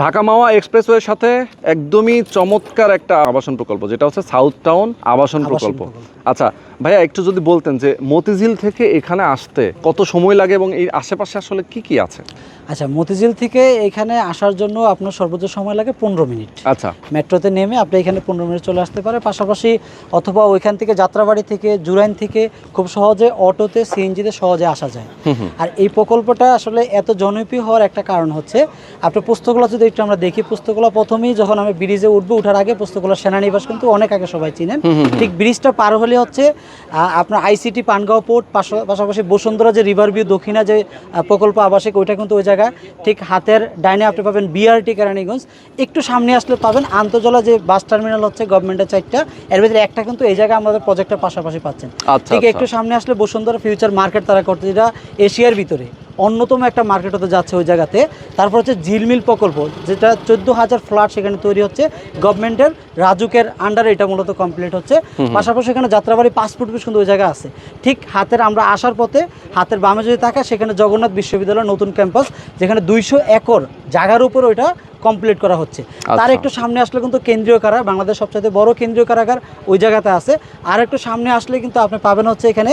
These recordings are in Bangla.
ঢাকা মাওয়া এক্সপ্রেসওয়ের সাথে একদমই চমৎকার একটা আবাসন প্রকল্প যেটা হচ্ছে সাউথ টাউন আবাসন প্রকল্প। আচ্ছা ভাইয়া একটু যদি বলতেন যে মতিঝিল থেকে এখানে আসতে কত সময় লাগে এবং এই আশেপাশে আসলে কি কি আছে? আচ্ছা মতিঝিল থেকে এখানে আসার জন্য আপনার সর্বোচ্চ সময় লাগে পনেরো মিনিট। আচ্ছা। মেট্রোতে নেমে আপনি এখানে পনেরো মিনিট চলে আসতে পারে পাশাপাশি অথবা ওইখান থেকে যাত্রাবাড়ি থেকে জুরাইন থেকে খুব সহজে অটোতে সিএনজিতে সহজে আসা যায়। আর এই প্রকল্পটা আসলে এত জনপ্রিয় হওয়ার একটা কারণ হচ্ছে আপনার পুস্তকগুলো যদি একটু আমরা দেখি পুস্তকগুলো। প্রথমেই যখন আমি ব্রিজে উঠবো উঠার আগে পুস্তকলা সেনানিবাস কিন্তু অনেক আগে সবাই চিনেন। ঠিক ব্রিজটা পার হলে হচ্ছে আপনার আইসিটি পানগাঁও পোর্ট পাশাপাশি বসুন্ধরা যে রিভার ভিউ দক্ষিণা যে প্রকল্প আবাসিক ওইটা কিন্তু ওই জায়গায় ঠিক হাতের ডাইনে আপনি পাবেন বিআরটি কেরানীগঞ্জ। একটু সামনে আসলে পাবেন আন্তজলা যে বাস টার্মিনাল হচ্ছে গভর্নমেন্টের চারটা এর ভিতরে একটা কিন্তু এই জায়গায় আমাদের প্রজেক্টের পাশাপাশি পাচ্ছেন। আচ্ছা, ঠিক আচ্ছা। একটু সামনে আসলে বসুন্ধরা ফিউচার মার্কেট তারা করতে যেটা এশিয়ার ভিতরে। অন্যতম একটা মার্কেট হতে যাচ্ছে ওই জায়গাতে। তারপর হচ্ছে ঝিলমিল প্রকল্প যেটা চোদ্দ হাজার ফ্ল্যাট সেখানে তৈরি হচ্ছে। গভর্নমেন্টের রাজুকের আন্ডারে এটা মূলত কমপ্লিট হচ্ছে। পাশাপাশি এখানে যাত্রাবাড়ি পাসপোর্ট কিন্তু ওই জায়গায় আছে। ঠিক হাতের আমরা আসার পথে হাতের বামে যদি থাকা সেখানে জগন্নাথ বিশ্ববিদ্যালয় নতুন ক্যাম্পাস যেখানে দুইশো একর জায়গার উপর ওইটা কমপ্লিট করা হচ্ছে। তার আচ্ছা। একটু সামনে আসলে কিন্তু কেন্দ্রীয় কারাগার বাংলাদেশ সবচেয়ে বড় কেন্দ্রীয় কারাগার ওই জায়গাতে আছে। আর একটু সামনে আসলে কিন্তু আপনি পাবেন হচ্ছে এখানে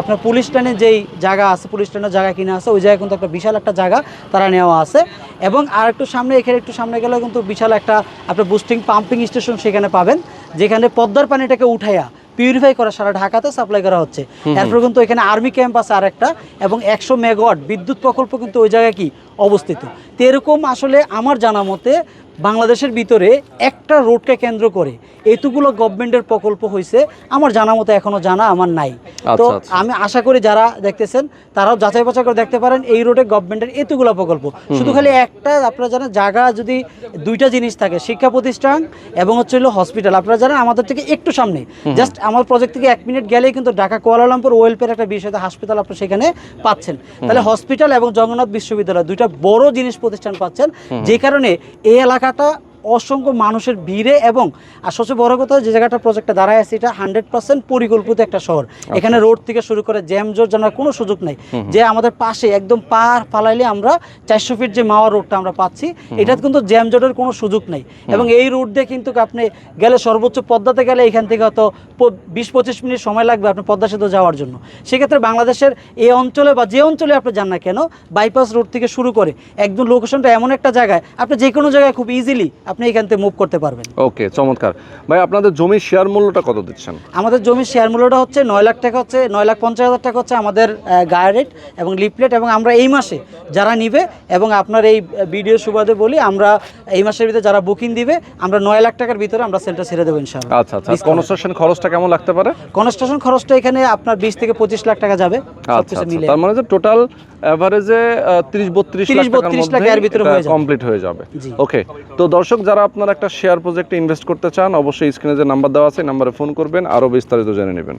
আপনার পুলিশ স্ট্যান্ডের যেই জায়গা আছে পুলিশ স্ট্যান্ডের জায়গা কিনে আছে ওই জায়গায় কিন্তু একটা বিশাল একটা জায়গা তারা নেওয়া আছে। এবং আর একটু সামনে এখানে একটু সামনে গেলে কিন্তু বিশাল একটা আপনার বুস্টিং পাম্পিং স্টেশন সেখানে পাবেন যেখানে পদ্মার পানিটাকে উঠাইয়া পিউরিফাই করা সারা ঢাকাতে সাপ্লাই করা হচ্ছে। এরপর কিন্তু এখানে আর্মি ক্যাম্প আছে আর একটা এবং একশো মেগাওয়াট বিদ্যুৎ প্রকল্প কিন্তু ওই জায়গায় কি? অবস্থিত। তো এরকম আসলে আমার জানা মতে বাংলাদেশের ভিতরে একটা রোডকে কেন্দ্র করে এতগুলো গভর্নমেন্টের প্রকল্প হয়েছে আমার জানা মতো এখনও জানা আমার নাই। তো আচ্ছা, আচ্ছা। আমি আশা করি যারা দেখতেছেন তারাও যাচাই বাছাই করে দেখতে পারেন এই রোডে গভর্নমেন্টের এতগুলো প্রকল্প। শুধু খালি একটা আপনারা জানেন জায়গা যদি দুইটা জিনিস থাকে শিক্ষা প্রতিষ্ঠান এবং হচ্ছে হলো হসপিটাল আপনারা জানেন আমাদের থেকে একটু সামনে। জাস্ট আমার প্রজেক্ট থেকে এক মিনিট গেলেই কিন্তু ঢাকা কুয়ালালামপুর ওয়েলফেয়ার একটা বিষয় হাসপাতাল আপনি সেখানে পাচ্ছেন। তাহলে হসপিটাল এবং জগন্নাথ বিশ্ববিদ্যালয় দুইটা বড় জিনিস প্রতিষ্ঠান পাচ্ছেন। যে কারণে এই এলাকাটা অসংখ্য মানুষের ভিড়ে এবং আর সবচেয়ে বড় কথা যে জায়গাটা প্রজেক্টটা দাঁড়ায় আছে এটা হান্ড্রেড পার্সেন্ট পরিকল্পিত একটা শহর। এখানে রোড থেকে শুরু করে জ্যাম জোর জানার কোনো সুযোগ নেই। যে আমাদের পাশে একদম পার ফালাইলে আমরা চারশো ফিট যে মাওয়া রোডটা আমরা পাচ্ছি এটা কিন্তু জ্যাম জটের কোনো সুযোগ নেই। এবং এই রুট দিয়ে কিন্তু আপনি গেলে সর্বোচ্চ পদ্মাতে গেলে এখান থেকে হয়তো প- বিশ পঁচিশ মিনিট সময় লাগবে আপনি পদ্মা সেতু যাওয়ার জন্য। সেক্ষেত্রে বাংলাদেশের এই অঞ্চলে বা যে অঞ্চলে আপনি যান না কেন বাইপাস রোড থেকে শুরু করে একদম লোকেশনটা এমন একটা জায়গায় আপনি যে কোনো জায়গায় খুব ইজিলি আপনি এখান থেকে মুভ করতে পারবেন। ওকে চমৎকার। ভাই আপনাদের জমির শেয়ার মূল্যটা কত দিচ্ছেন? আমাদের জমির শেয়ার মূল্যটা হচ্ছে নয় লাখ টাকা হচ্ছে নয় লাখ পঞ্চাশ হাজার টাকা হচ্ছে আমাদের গায়ে রেট এবং লিফলেট এবং আমরা এই মাসে যারা নিবে এবং আপনার এই ভিডিও সুবাদে বলি আমরা এই মাসের ভিতরে যারা বুকিং দিবে আমরা নয় লাখ টাকার ভিতরে আমরা সেলটা ছেড়ে দেবো ইনশাআল্লাহ। আচ্ছা আচ্ছা। কনস্ট্রাকশন খরচটা কেমন লাগতে পারে? কনস্ট্রাকশন খরচটা এখানে আপনার বিশ থেকে পঁচিশ লাখ টাকা যাবে। আচ্ছা আচ্ছা। তার মানে যে টোটাল বত্রিশ 30 লাখ টাকার 32 লাখ ভিতরে হয়ে যাবে। কমপ্লিট হয়ে যাবে। ওকে তো দর্শক যারা আপনার একটা শেয়ার প্রজেক্টে ইনভেস্ট করতে চান অবশ্যই স্ক্রিনে যে নাম্বার দেওয়া আছে নাম্বারে ফোন করবেন আরও বিস্তারিত জেনে নেবেন।